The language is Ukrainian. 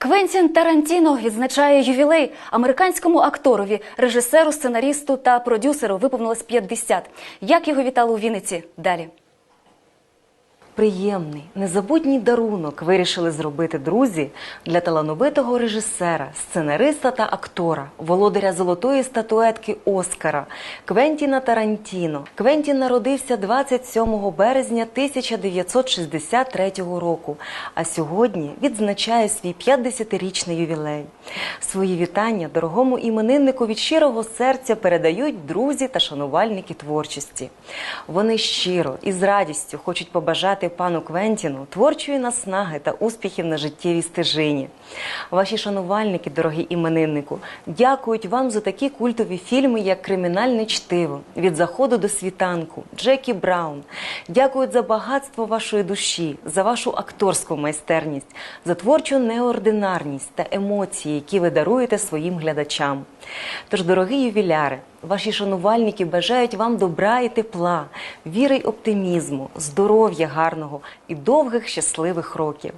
Квентін Тарантіно відзначає ювілей американському акторові, режисеру, сценарісту та продюсеру виповнилось 50. Як його вітали у Вінниці? Далі. Приємний, незабутній дарунок вирішили зробити друзі для талановитого режисера, сценариста та актора, володаря золотої статуетки Оскара Квентіна Тарантіно. Квентін народився 27 березня 1963 року, а сьогодні відзначає свій 50-річний ювілей. Свої вітання дорогому імениннику від щирого серця передають друзі та шанувальники творчості. Вони щиро і з радістю хочуть побажати пану Квентіну творчої наснаги та успіхів на життєвій стежині. Ваші шанувальники, дорогі імениннику, дякують вам за такі культові фільми, як Кримінальне чтиво від заходу до світанку, Джекі Браун. Дякують за багатство вашої душі, за вашу акторську майстерність, за творчу неординарність та емоції, які ви даруєте своїм глядачам. Тож, дорогі ювіляри, ваші шанувальники бажають вам добра і тепла, віри й оптимізму, здоров'я гарного і довгих щасливих років.